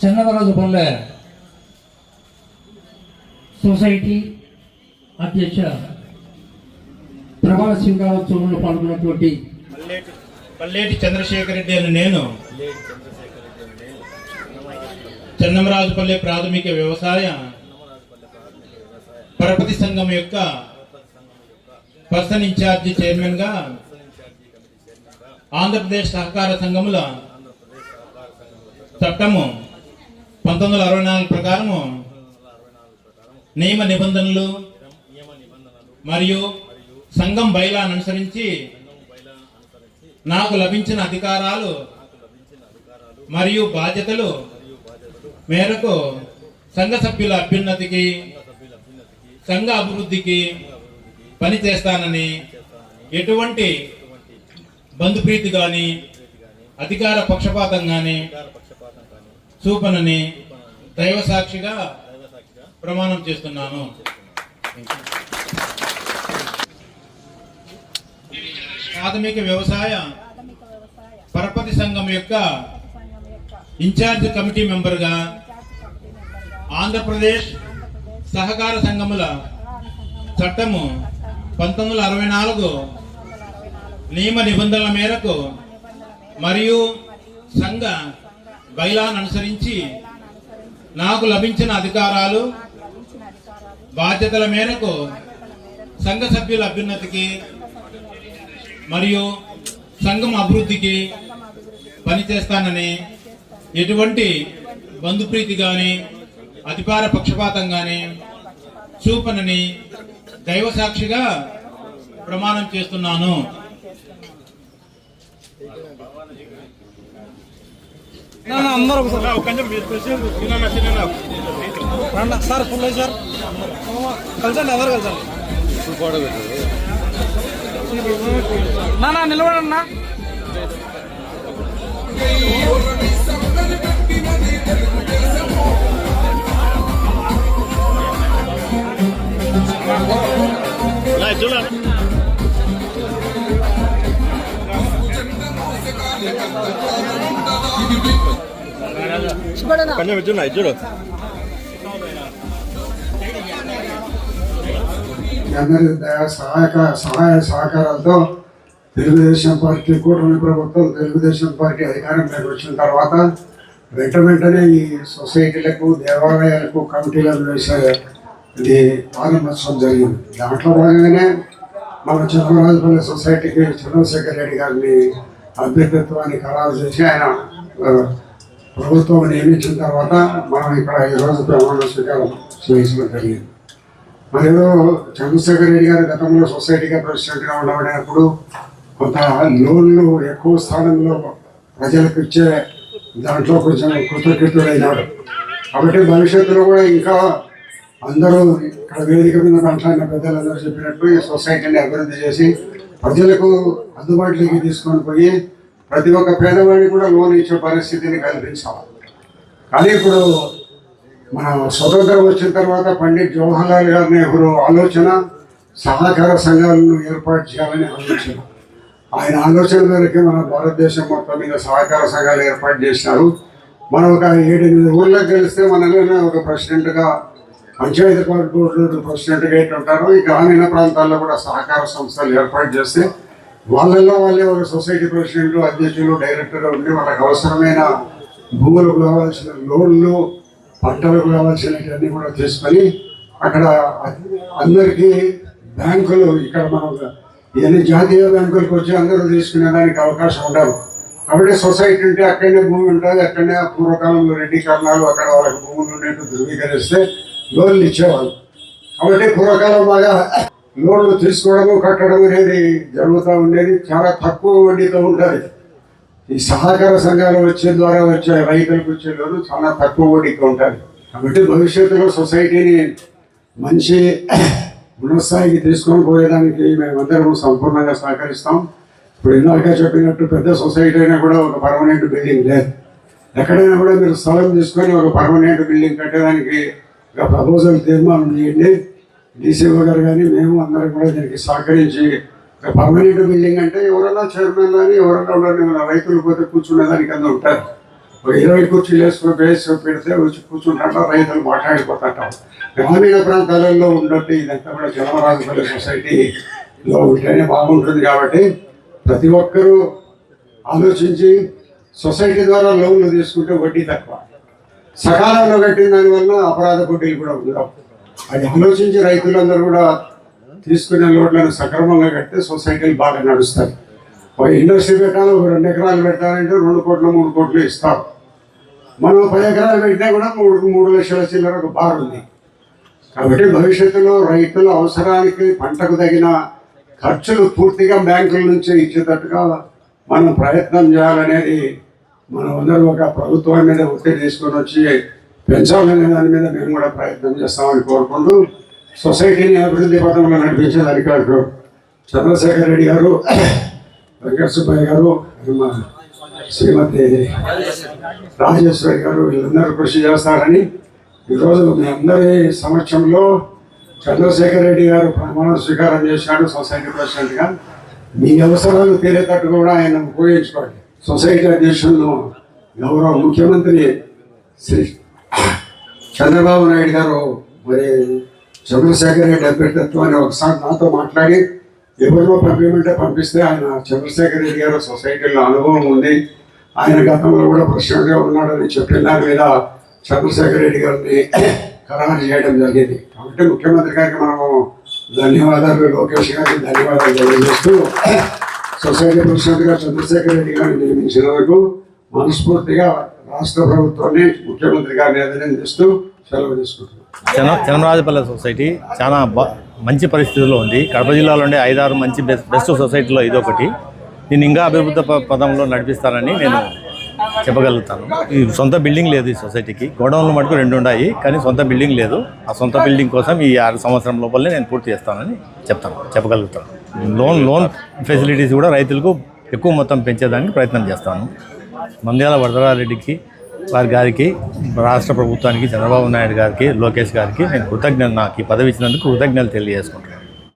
చంద్రరాజుపల్లె society అధ్యక్ష ప్రమాణ స్వీకారోత్సవంలో పాల్గొన్నటువంటి పల్లేటి పల్లేటి చంద్రశేఖర్ రెడ్డి అని నేను. చన్నమరాజుపల్లె ప్రాథమిక వ్యవసాయ పరపతి సంఘం యొక్క పర్సన్ ఇన్ఛార్జి చైర్మన్గా ఆంధ్రప్రదేశ్ సహకార సంఘముల చట్టము పంతొమ్మిది వందల అరవై నాలుగు ప్రకారము నియమ నిబంధనలు మరియు సంఘం బైలాను అనుసరించి నాకు లభించిన అధికారాలు మరియు బాధ్యతలు మేరకు సంఘ సభ్యుల అభ్యున్నతికి సంఘ అభివృద్ధికి పనిచేస్తానని ఎటువంటి బంధుప్రీతి కానీ అధికార పక్షపాతం కానీ చూపనని దైవ సాక్షిగా ప్రమాణం చేస్తున్నాను. ప్రాథమిక వ్యవసాయ పరపతి సంఘం యొక్క ఇన్ఛార్జ్ కమిటీ మెంబర్గా ఆంధ్రప్రదేశ్ సహకార సంఘముల చట్టము పంతొమ్మిది వందల అరవై నాలుగు నియమ నిబంధనల మేరకు మరియు సంఘ బైలాను అనుసరించి నాకు లభించిన అధికారాలు బాధ్యతల మేరకు సంఘ సభ్యుల అభ్యున్నతికి మరియు సంఘం అభివృద్ధికి పనిచేస్తానని ఎటువంటి బంధుప్రీతి కానీ అధికార పక్షపాతం కానీ చూపనని దైవసాక్షిగా ప్రమాణం చేస్తున్నాను. అందరూ సార్ ఫుల్ సార్. కలిసండి అందరు కలిసండి? నా నా నిలబడండి నా కొంచెం చూడు చూడు. అందరి దయ- సహాయక సహాయ సహకారాలతో తెలుగుదేశం పార్టీ కూటమి ప్రభుత్వం తెలుగుదేశం పార్టీ అధికారంలోకి వచ్చిన తర్వాత వెంట వెంటనే ఈ సొసైటీలకు దేవాలయాలకు కమిటీలను వేసే ఇది ప్రారంభోత్సవం జరిగింది. దాంట్లో భాగంగానే మన చంద్రరాజుపల్లి సొసైటీకి చంద్రశేఖర్ రెడ్డి గారిని అభ్యర్థిత్వాన్ని ఖరారు చేసి ఆయన ప్రభుత్వం నియమించిన తర్వాత మనం ఇక్కడ ఈరోజు ప్రమాణ స్వీకారం చేయించడం జరిగింది. మరేదో చంద్రశేఖర్ రెడ్డి గారు గతంలో సొసైటీగా ప్రెసిడెంట్గా ఉండబడినప్పుడు కొంత లోన్లు ఎక్కువ స్థానంలో ప్రజలకు ఇచ్చే దాంట్లో కొంచెం కృతజ్ఞతుడైనాడు కాబట్టి భవిష్యత్తులో కూడా ఇంకా అందరూ ఇక్కడ వేదిక మీద మాట్లాడిన పెద్దలందరూ చెప్పినట్టు ఈ సొసైటీని అభివృద్ధి చేసి ప్రజలకు అందుబాటులోకి తీసుకొని పోయి ప్రతి ఒక్క పేదవాడికి కూడా లోన్ ఇచ్చే పరిస్థితిని కల్పించాలి. కానీ ఇప్పుడు మన స్వతంత్రం వచ్చిన తర్వాత పండిట్ జవహర్లాల్ గారి నెహ్రూ ఆలోచన సహకార సంఘాలను ఏర్పాటు చేయాలని ఆలోచన. ఆయన ఆలోచన మేరకే మన భారతదేశం మొత్తం మీద సహకార సంఘాలు ఏర్పాటు చేసినారు. మనం ఒక ఏడెనిమిది ఊళ్ళకి గెలిస్తే మనలోనే ఒక ప్రెసిడెంట్గా పంచాయతీ పార్టీ బోర్డు ప్రెసిడెంట్గా ఎట్లా ఉంటారో. ఈ గ్రామీణ ప్రాంతాల్లో కూడా సహకార సంస్థలు ఏర్పాటు చేస్తే వాళ్ళల్లో వాళ్ళే ఒక సొసైటీ ప్రెసిడెంట్ అధ్యక్షులు డైరెక్టర్ ఉండి వాళ్ళకి అవసరమైన భూములకు కావాల్సిన లోన్లు పంటలకు కావాల్సినవన్నీ కూడా తీసుకొని అక్కడ అందరికీ బ్యాంకులు ఇక్కడ మనం ఎన్ని జాతీయ బ్యాంకులకు వచ్చి అందరూ తీసుకునే దానికి అవకాశం ఉండదు. కాబట్టి సొసైటీ ఉంటే అక్కడనే భూమి ఉంటుంది అక్కడనే పూర్వకాలంలో రెడ్డి కర్ణాలు అక్కడ వాళ్ళకి భూములు ఉండేట్టు ధృవీకరిస్తే లోన్లు ఇచ్చేవాళ్ళు. కాబట్టి పూర్వకాలం బాగా లోన్లు తీసుకోవడము కట్టడం అనేది జరుగుతూ ఉండేది. చాలా తక్కువ వడ్డీతో ఉంటుంది. ఈ సహకార సంఘాలు వచ్చే ద్వారా వచ్చే రైతులకు వచ్చే లోను చాలా తక్కువ వడ్డీతో ఉంటుంది. కాబట్టి భవిష్యత్తులో సొసైటీని మంచి గుణస్థాయికి తీసుకొని పోయేదానికి మేమందరం సంపూర్ణంగా సహకరిస్తాం. ఇప్పుడు ఇందాక చెప్పినట్టు పెద్ద సొసైటీ అయినా కూడా ఒక పర్మనెంట్ బిల్డింగ్ లేదు. ఎక్కడైనా కూడా మీరు స్థలం తీసుకొని ఒక పర్మనెంట్ బిల్డింగ్ కట్టేదానికి ఒక ప్రపోజల్ తీర్మానం చేయండి. డీసీఓ గారు కానీ మేము అందరం కూడా దీనికి సహకరించి ఒక పర్మనెంట్ బిల్డింగ్ అంటే ఎవరైనా చైర్మన్ కానీ ఎవరైనా ఉండాలి రైతులు పోతే కూర్చునేదానికి అందరూ ఉంటారు ఒక ఇరవై కుర్చీలు వేసుకుని బేస్ పెడితే వచ్చి కూర్చుంటారు రైతులు మాట్లాడిపోతుంటాం గ్రామీణ ప్రాంతాలలో ఉన్నట్టు ఇదంతా కూడా జనమరాజపల్లి సొసైటీలో ఉంటేనే బాగుంటుంది కాబట్టి ప్రతి ఒక్కరూ ఆలోచించి సొసైటీ ద్వారా లోన్లు తీసుకుంటే వడ్డీ తక్కువ. సకాలంలో కట్టిన దానివల్ల అపరాధ పోటీలు కూడా ఉండవు. అది ఆలోచించి రైతులందరూ కూడా తీసుకునే లోట్లను సక్రమంగా కడితే సొసైటీలు బాగా నడుస్తాయి. ఒక ఇండస్ట్రీ పెట్టాలి ఒక రెండు ఎకరాలు పెట్టాలంటే రెండు కోట్లు మూడు కోట్లు ఇస్తారు మనం పది ఎకరాలు పెట్టినా కూడా మూడు మూడు లక్షల చిల్లర ఒక బార్ ఉంది. కాబట్టి భవిష్యత్తులో రైతుల అవసరానికి పంటకు తగిన ఖర్చులు పూర్తిగా బ్యాంకుల నుంచి ఇచ్చేటట్టుగా మనం ప్రయత్నం చేయాలనేది మనం అందరూ ఒక ప్రభుత్వం మీద ఒత్తిడి తీసుకొని వచ్చి పెంచాలనే దాని మీద మేము కూడా ప్రయత్నం చేస్తామని కోరుకుంటూ సొసైటీని అభివృద్ధి పథంలో నడిపించే అధికారులు. చంద్రశేఖర్ రెడ్డి గారు వెంకట సుబ్బయ్య గారు శ్రీమతి రాజేశ్వరి గారు వీళ్ళందరూ కృషి చేస్తారని ఈరోజు మీ అందరి సమక్షంలో చంద్రశేఖర్ రెడ్డి గారు ప్రమాణ స్వీకారం చేశాడు సొసైటీ ప్రెసిడెంట్గా. మీ అవసరాలు తీరేటట్టు కూడా ఆయన ఉపయోగించుకోండి సొసైటీ అధ్యక్షులను గౌరవ ముఖ్యమంత్రి శ్రీ చంద్రబాబు నాయుడు గారు మరి చంద్రశేఖర్ రెడ్డి అభ్యర్థిత్వాన్ని ఒకసారి నాతో మాట్లాడి ఎవరిలో పంపించమంటే పంపిస్తే ఆయన చంద్రశేఖర్ రెడ్డి గారు సొసైటీలో అనుభవం ఉంది. ఆయన గతంలో కూడా ప్రెసిడెంట్గా ఉన్నాడని చెప్పిన దాని మీద చంద్రశేఖర్ రెడ్డి గారిని ఖరారు చేయడం జరిగింది. కాబట్టి ముఖ్యమంత్రి గారికి మనము ధన్యవాదాలు లోకేష్ గారికి ధన్యవాదాలు తెలియజేస్తూ సొసైటీ ప్రెసిడెంట్గా చంద్రశేఖర్ రెడ్డి గారిని నియమించినందుకు మనస్ఫూర్తిగా రాష్ట్ర ప్రభుత్వాన్ని ముఖ్యమంత్రి గారిని అభినందిస్తూ సెలవు తీసుకుంటున్నాను చన సొసైటీ చాలా మంచి పరిస్థితుల్లో ఉంది. కడప జిల్లాలో ఉండే ఐదారు మంచి బెస్ట్ బెస్ట్ సొసైటీలో ఇదొకటి. దీన్ని ఇంకా అభివృద్ధి పదంలో నడిపిస్తానని నేను చెప్పగలుగుతాను. ఈ సొంత బిల్డింగ్ లేదు ఈ సొసైటీకి. గోడౌన్లు మటుకు రెండు ఉన్నాయి కానీ సొంత బిల్డింగ్ లేదు. ఆ సొంత బిల్డింగ్ కోసం ఈ ఆరు సంవత్సరం లోపలనే నేను పూర్తి చేస్తానని చెప్తాను చెప్పగలుగుతాను. లోన్ లోన్ ఫెసిలిటీస్ కూడా రైతులకు ఎక్కువ మొత్తం పెంచేదానికి ప్రయత్నం చేస్తాను. మంద్యాల వరదరారెడ్డికి వారి గారికి రాష్ట్ర ప్రభుత్వానికి చంద్రబాబు నాయుడు గారికి లోకేష్ గారికి నేను కృతజ్ఞత నాకు ఈ పదవి ఇచ్చినందుకు కృతజ్ఞతలు తెలియజేసుకుంటాను